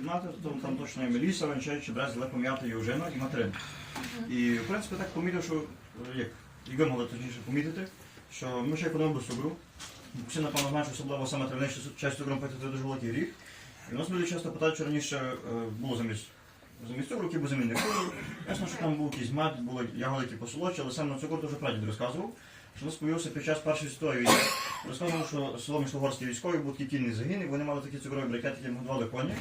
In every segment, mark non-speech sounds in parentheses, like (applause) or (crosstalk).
кімнати, то там точно є Меліса, Венчай, Чебрець, Лепо, М'ята, Євжина і Материн. І в принципі так помітив, що е, як і ви могли точніше помітити, що ми ще економимо без цукру. Всі, напевно, знають, що особливо саме травнича часть цукром пити це дуже великий гріх. І нас люди часто питають, що раніше е, було замість замість цукру, який був замінник цукру. Ясно, що там був якийсь мед, були ягоди які посолодші, але саме на цукор дуже прадід розказував. Що нас появився під час Першої світової війни. Розказував, що село Мішлогорські військові був кінний загін, і вони мали такі цукрові брикети, які годували коні.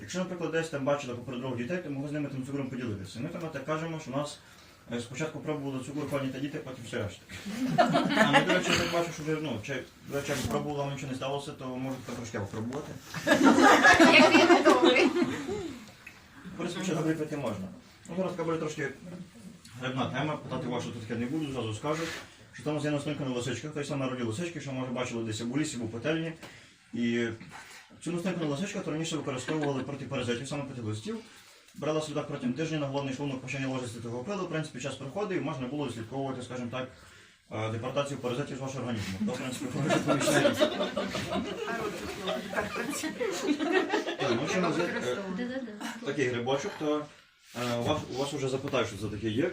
Якщо, наприклад, десь там бачили поперед дорог дітей, то могли з ними тим цукром поділитися. Ми там так кажемо, що у нас е, спочатку пробували цукор коні та діти, потім все решта. А ми, до речі, так бачу, що ну, чи, до речі, як пробували, вам нічого не сталося, то можуть можете трошки попробувати. Як він готовий. В принципі, ще добре можна. Ну, зараз така буде трошки грибна тема, питати вашу тут таке не буду, зразу скажу. Що там у нас є наснинка на лисичках, той самий роді лисички, що може бачили десь в лісі, або петельні. І цю наснинку на лисичках раніше використовували проти паразитів, саме проти листів. Брала сюди протягом тижня на головний шлунок почання ложисти того пилу. В принципі, час проходить і можна було відслідковувати, скажімо так, е, депортацію паразитів з вашого організму. То, в принципі, (laughs) ну, у е, такий грибочок, то е, у вас, у вас вже запитаю, що це таке є.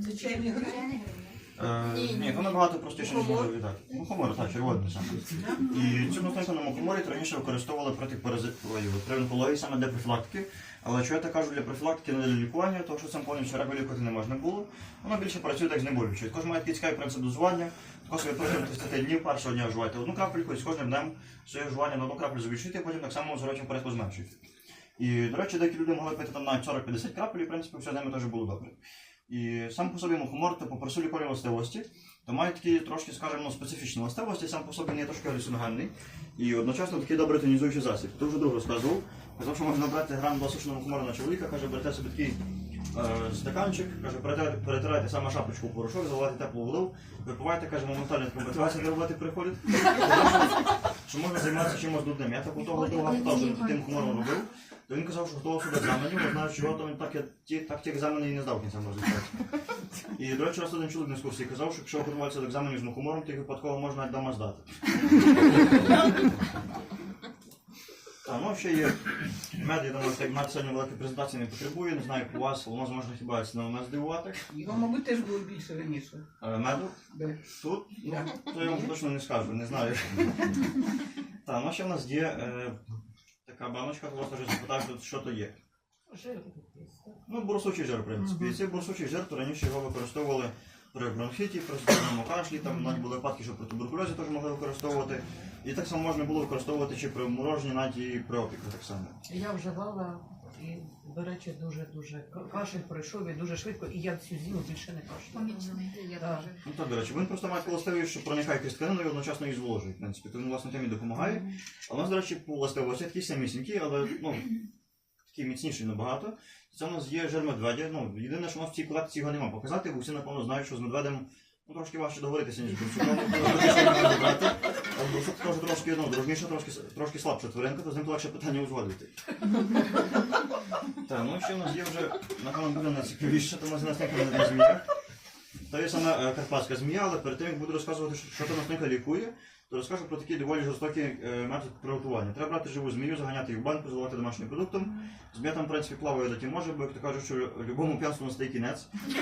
Звичайний гриб. Е, ні, то набагато простіше, ніж може віддати. Мухомор, так, червоний саме. І цю наснинку на мухоморі раніше використовували проти паразитової при онкології саме для профілактики. Але що я так кажу для профілактики, не для лікування, тому що сам повністю раку лікувати не можна було. Воно більше працює так знеболююче. Також має такий цікавий принцип дозування. Також ви протягом 30 днів першого дня вживаєте одну крапельку і з кожним днем своє вживання на одну краплю збільшуєте, а потім так само в зворотньому порядку зменшуєте. І, до речі, деякі люди могли пити там навіть 40-50 крапель, і в принципі все з ними теж було добре. І сам по собі мухомор, типу, по просу лікарні властивості, то має такі трошки, скажімо, ну, специфічні властивості, сам по собі не трошки галюциногенний. І одночасно такий добре тонізуючий засіб. То вже друг розказував. Казав, що можна брати грам досушеного мухомора на чоловіка, каже, берете собі такий стаканчик, каже, перетирайте, перетирайте саме шапочку в порошок, заливайте теплу воду, випивайте, каже, моментально така мотивація на роботи приходить. Що можна займатися чимось нудним. Я так у того друга питав, що тим мухомором робив. То він казав, що готував себе екзаменів, не знаю, чого, то він так, я- ті, так ті екзамени і не здав в кінцевому результаті. І, до речі, раз один чоловік на екскурсії казав, що якщо готуватися до екзаменів з мухомором, то їх випадково можна навіть вдома здати. Так, ну ще є мед, я думаю, так мед сьогодні великої презентації не потребує, не знаю, як у вас, воно зможе хіба на нас здивувати. Його, мабуть, теж було більше раніше. Е, Меду Де? тут, ну, то я вам точно не скажу, не знаю. Так, ну ще в нас є е, така баночка, то вас вже запитаю, що- що то є. Ну, борсучий жир, в принципі. І цей борсучий жир, то раніше його використовували при бронхіті, при кашлі, там навіть були випадки, що при туберкульозі теж могли використовувати. І так само можна було використовувати чи при мороженні, навіть і при опіку так само. Я вживала і, до речі, дуже дуже кашель пройшов і дуже швидко, і я всю зиму більше не кашляла. Я Так. Ну так, до речі, він просто має властивість, що проникає крізь тканину і одночасно її зволожує, в принципі. То він, власне, тим і допомагає. А у нас, до речі, по властивості такі самісінькі, але ну, такі міцніші набагато. Це у нас є жир медведя. Ну, єдине, що у нас в цій колекції його немає показати, бо всі, напевно, знають, що з медведем ну, трошки важче договоритися, ніж бурсуком. А бурсук теж трошки, ну, дружніша, трошки, трошки слабша тваринка, то з ним легше питання узгодити. Так, ну ще у нас є вже, напевно, буде найцікавіше, то у нас на змія. То є саме е, карпатська змія, але перед тим, як буду розказувати, що, що то насника лікує, то розкажу про такий доволі жорстокий е, метод приготування. Треба брати живу змію, заганяти її в банку, заливати домашнім продуктом. Змія там, в принципі, плаває доки може, бо як то кажуть, що любому п'янству настає кінець. (laughs)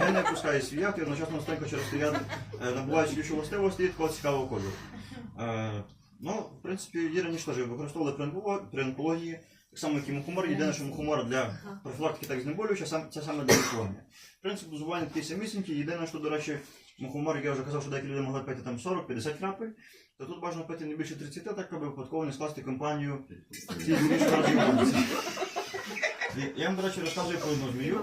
Гине, пускає свій яд, і одночасно настенько через яд е, набуває цілющу властивості і такого цікавого кольору. Е, ну, в принципі, її раніше теж використовували при онколо- при онкології, само, як і мухомор. Єдине, що мухомор для профілактики так знеболююча, сам, це саме для лікування. Принцип дозування такий самісінький. Єдине, що, до речі, мухомор, я вже казав, що деякі люди могли пити там 40-50 крапель, то тут бажано пити не більше 30, так аби випадково не скласти компанію ці змії, що роз'їбалися. І Я вам, до речі, розказую про одну змію.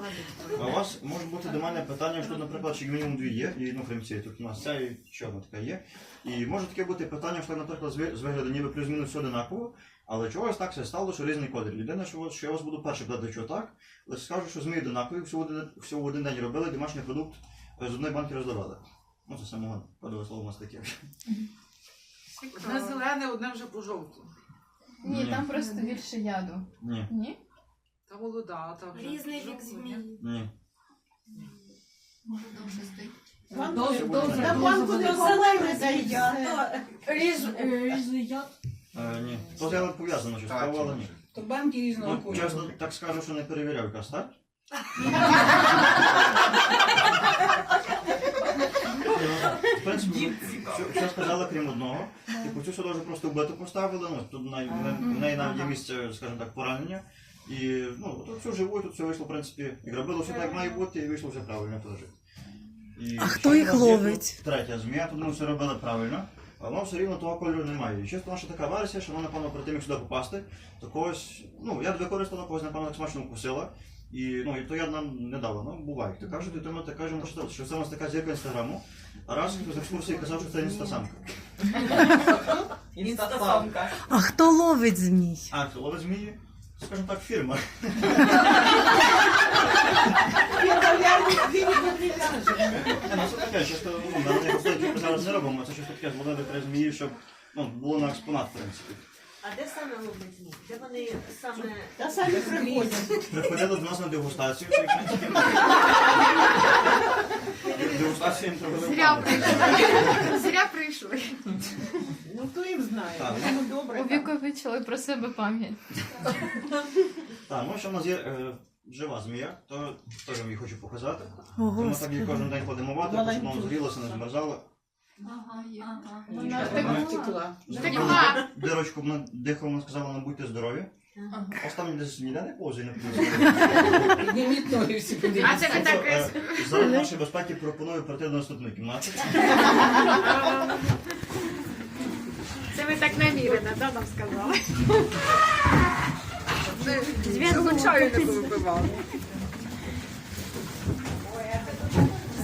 А у вас може бути до мене питання, що, наприклад, чи мінімум дві є, і ну, крім цієї, тут у нас ця і ще одна така є. І може таке бути питання, що, наприклад, з вигляду ніби плюс-мінус все одинаково, але чогось так все стало, що різний колір. Єдине, що, що я вас буду перше питати, що так, але скажу, що змії одинакові, всього в один, всього один день робили, домашній продукт е, з одної банки роздавали. Ну, це самого кодове слово у нас таке. Одне зелене, одне вже пожовкло. Ні, Ні. там просто більше яду. Ні, Ні? Та молода, а та вже Різний вік жовтла, ні? Може довше стоїть. Буде- банку не зелене дають. Різний яд. Е, ні. То я пов'язано, що Так, справа, ні. То банки різного Ну, кольору. чесно, так скажу, що не перевіряв якраз, так? В принципі, що, що сказала, крім одного, типу цю сюди вже просто вбиту поставили, ну, тут на, на, в неї навіть є місце, скажімо так, поранення. І ну, тут все живу, тут все вийшло, в принципі, і робило все так, має бути, і вийшло все правильно теж. І А ще хто в їх нас є ловить? Третя змія, тут ми все робили правильно. А воно все рівно того кольору немає. І чисто наша така версія, що вона, напевно, перед тим, як сюди попасти, то когось, ну, я використала, когось, напевно, так смачно вкусила. І, ну, і то я нам не дала. Ну, буває. То кажуть, і то ми так кажемо, що, що це у нас така зірка інстаграму. А раз хтось з екскурсії казав, що це інстасамка. Інстасамка. А хто ловить змій? А, хто ловить змії? Скажімо так, фірма. Ну це таке, чисто, ну, на них обстоятельства зараз не робимо, це щось таке зловили три змії, щоб ну, було на експонат, в принципі. А де саме ловлять змі? Де вони саме Та самі приходять. Приходили до нас на дегустацію, дегустацію їм треба Зря прийшли. Зря прийшли. Ну хто їм знає? Так. Воно добре. так. Увіковічили про себе пам'ять. Так, ну що в нас є е, жива змія, то теж її хочу показати. Тому так її кожен день ходимо мати, щоб вона згрілася, не змерзала. Ага, є. Вона ж Вона така. втекла. Зробили дирочку, вона дихала, вона сказала, нам будьте здорові. Останні десь ніде не повзає, не повзає. Підніміть ноги всі А подивіться. це Тобто, так. е, Заради нашої безпеки пропоную прийти до наступної кімнати. Це ви так намірено, да, нам сказали? Цього чаю не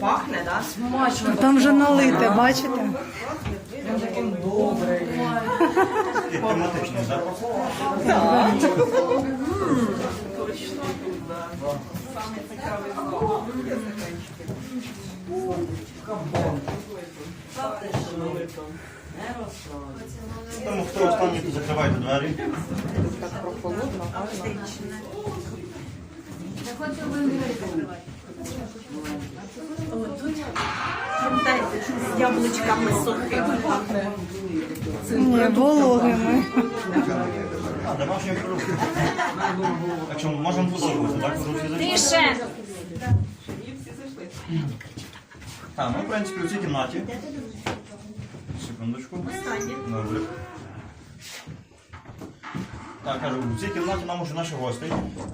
пахне, так? А там вже налите, бачите? Такий тематичний, так? Тому хто останній, закривайте двері. З яблучками сухими. Ні, вологими. А, що можемо продовжувати, так? Тише! Так, ну, в принципі, у цій кімнаті. Секундочку. Добре. Так, кажу, в цій кімнаті нам уже наші гості.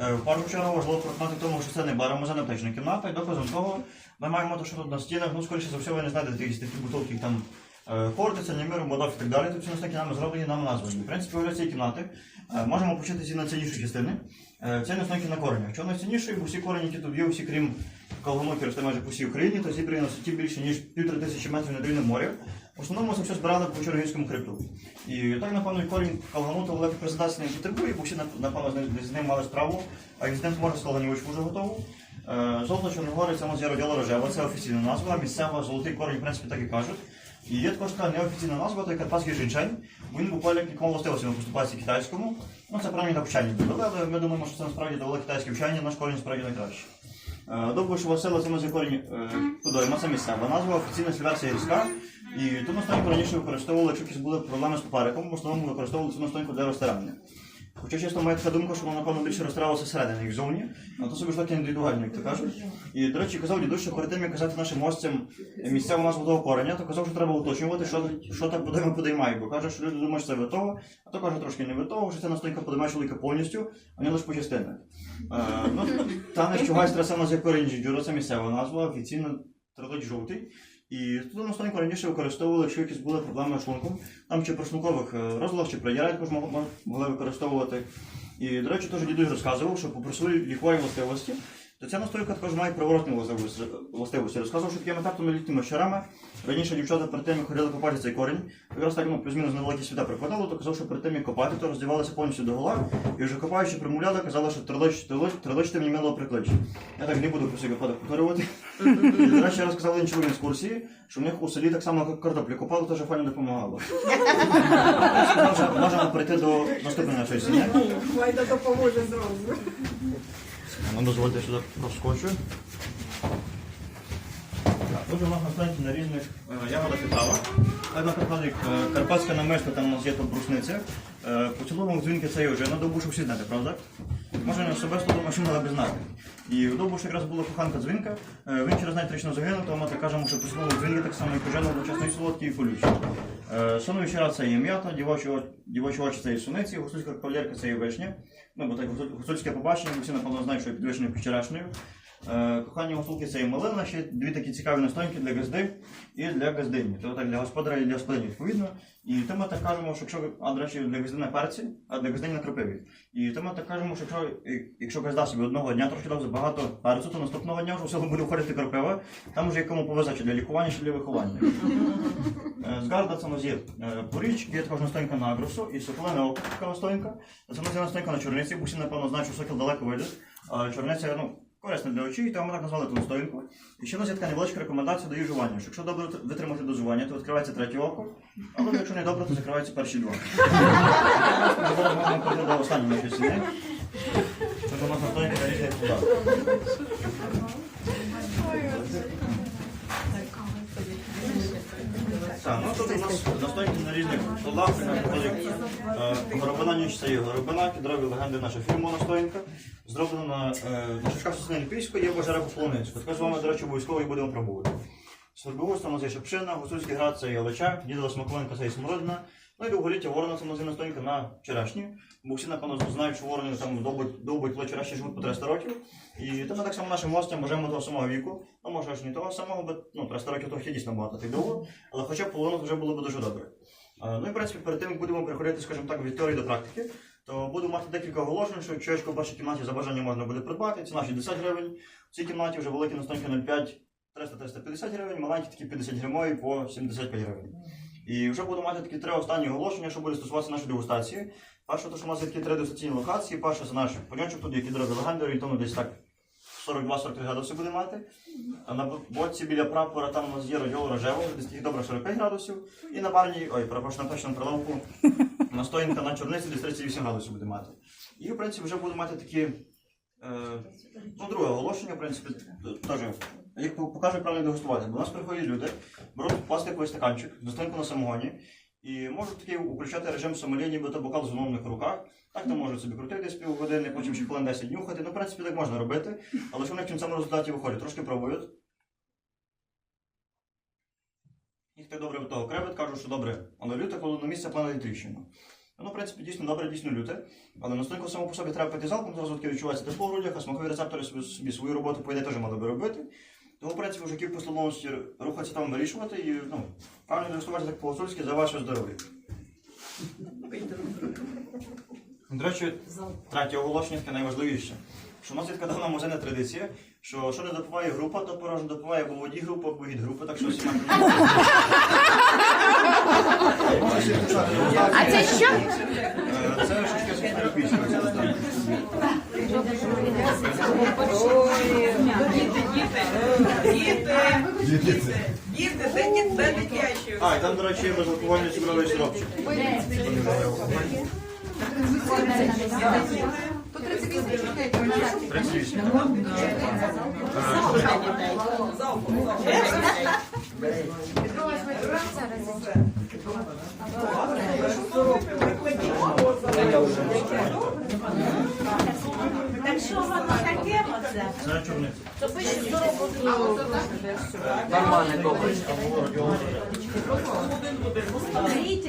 Е, В першу чергу важливо проконати в тому, що це не бар, а музейно-аптечна кімната, і доказом того ми маємо те, що тут на стінах, ну, скоріше за все, ви не знаєте якісь такі бутилки, як там е, Хортиця, Німиру, Бодов і так далі. Тобто всі нами зроблені нам названі. В принципі, вже цієї кімнати е, можемо почати зі найціннішої частини. Е, Це наснойки на коренях. Що найцінніше, бо всі корені, які тут є, всі крім Калгамоки росте майже по всій Україні, то зібрані на висоті більше, ніж півтори тисячі метрів над рівнем моря. В основному це все збирали по Чоргинському хребту. І так, напевно, корінь Калгануту великої презентації не потребує, бо всі, напевно, з ним- з ним мали справу, а екзидент може з Калганівочку вже готову. Е, Золото Чорногори це є роділа рожева, це офіційна назва, місцева золотий корінь, в принципі, так і кажуть. І є також така неофіційна назва, то є карпатський жінчень. Він буквально кількома властивостями поступається китайському. Ну, це правильно так вчені додали, але ми думаємо, що це насправді довели китайське вчення, наш корінь справді найкраще. Е, Довбишева сила це ми корінь е, подойма, це місцева назва, офіційна сліверція гірська. І ту настоянку раніше використовували, якщо якісь були проблеми з попереком, в основному використовували цю настоянку для розтирання. Хоча чесно моя така думка, що вона, напевно, більше розтиралася всередині, ніж зовні, а то собі ж так індивідуально, як то кажуть. І, до речі, казав дідусь, що перед тим, як казати нашим гостям місцеву назву того кореня, то казав, що треба уточнювати, що, що так подойма подоймає, бо каже, що люди думають, що це витого, а то каже трошки не витого, що це настоянка подоймає чоловіка повністю, а не лише по частинах. Е, ну, та не що гайстра це в нас є корінь джуджура, це місцева назва, офіційно трилить жовтий. І тут настоянку раніше використовували, якщо якісь були проблеми з шлунком, там чи при шлункових розлах, розладах, чи при ярі також мог- мог- могли використовувати. І, до речі, теж дідусь розказував, що попри свої лікувальні властивості, то ця настойка також має приворотні властивості. Розказував, що такими тактомилітніми щарами раніше дівчата перед тим, як ходили копати цей корінь, якраз так ну, плюс-мінус на великі світа припадало, то казав, що перед тим, як копати, то роздівалися повністю до гола, і вже копаючи примовляли, казали, що трилич, мені мило приклич. Я так не буду про свій випадок повторювати. До речі, розказали інші в екскурсії, що в них у селі так само як картоплі копали, теж файно допомагало. Можемо, прийти до наступної нашої сім'ї. Вайда допоможе зразу. Ну, дозвольте сюди проскочу. Тут у нас настанки на різних ягодах і травах. Наприклад, е, карпатське намисто, там у нас є тут брусниця. Е, По цілому дзвінки це є вже на довбушу всі знати, правда? Може не особисто машини, але без знати. І в довбушу якраз була коханка дзвінка. Е, Він через неї трично загинув, то ми так кажемо, що по цілому дзвінки так само і пожено одночасно і солодкі, і колючі. Е, вчора це є м'ята, дівочі, очі це є суниці, гуцульська кавалерка це є вишня. Ну, бо так гуцуль- гуцульське побачення, бо всі напевно знають, що є підвищеною вчорашньою. Е, Кохання гуцулки це є малина, ще дві такі цікаві настоянки для газди і для газдині. Тобто для господаря і для господині відповідно. І то ми так кажемо, що якщо а, до речі, для газди на перці, а для газдині на кропиві. І то ми так кажемо, що якщо, якщо газда собі одного дня трохи дав забагато перцю, то наступного дня вже в буде входити кропива, там вже якому повезе, чи для лікування, чи для виховання. Е, З гарда це є е, поріч, є також настоянка на агросу і соколина ока така настоянка. Це у нас є настоянка на чорниці, бо всі, напевно, знають, що сокіл далеко вийде. Чорниця, ну, корисна для очей, тому ми так назвали ту стоїнку. І ще є така невеличка рекомендація до їжування, що якщо добре витримати дозування, то відкривається третє око, але якщо не добре, то закриваються перші два. До останньої нашої сім'ї. Це у нас на різних плодах. Так, ну тут у нас достойні на різних плодах, е, горобина ніч це є горобина, кідрові легенди наша фірма настоянка. Зроблена на, е, на шишках сосни олімпійської, є бажара полуницьку. Тепер з вами, до речі, обов'язково і будемо пробувати. Свербовуста у нас є шепшина, гуцульський град це є личак, дідова смаковинка це є смородина. Ну і довголіття ворона це є настоянка на черешні. Бо всі, напевно, знають, що ворони там довбуть коли черешні живуть по 300 років. І тому так само нашим гостям можемо того самого віку. Ну, може ж не того самого, бо ну, 300 років трохи дійсно багато так довго, але хоча б половину вже було б дуже добре. Ну і в принципі, перед тим, як будемо переходити, скажімо так, від теорії до практики, то буду мати декілька оголошень, що чашку в першій кімнаті за бажанням можна буде придбати. Ціна 60 гривень. В цій кімнаті вже великі настоянки 0,5 300-350 гривень, маленькі такі 50 гривень по 75 гривень. І вже буду мати такі три останні оголошення, що буде стосуватися нашої дегустації. Перше, то, що у нас є такі три дегустаційні локації. Перше, це наш понячок, тут є кідрові легенди, орієнтовно десь так 42-43 градуси буде мати. А на боці біля прапора там у нас є радіол рожево, десь таких добре 45 градусів. І на барній, ой, перепрошую, на точному прилавку настоянка на чорниці десь 38 градусів буде мати. І в принципі вже буду мати такі. Е, ну, друге оголошення, в принципі, теж. Як покажу, як правильно дегустувати. До нас приходять люди, беруть пластиковий стаканчик, настоянку на самогоні, і можуть таки включати режим сомелі, ніби то бокал з вином руках. Так то можуть собі крутити десь півгодини, потім ще хвилин 10 нюхати. Ну, в принципі, так можна робити, але що вони в кінцевому результаті виходять, трошки пробують. Їх так добре від того кревет, кажуть, що добре, люте, коли на місце планує тріщину. Воно, в принципі, дійсно добре, дійсно люте. Але настоянку само по собі треба пити залпом, зразу таки відчувається тепло в грудях, а смакові рецептори собі, собі свою роботу, по ідеї, теж мали би робити. Тому, в принципі, вже в послідовності рухатися там вирішувати і ну, правильно дегустувати так по-гуцульськи за ваше здоров'я. До речі, третє оголошення таке найважливіше. Що у нас є така давна музейна традиція, що що не допиває група, то порожньо допиває або воді група, або від групи, так що всі мають. А це що? Це. Діти, не це дитячі. А, і там, до речі, безалкогольний цукровий сиропчик. Вісім. Так що воно таке оце? Це чорниця. Беріть,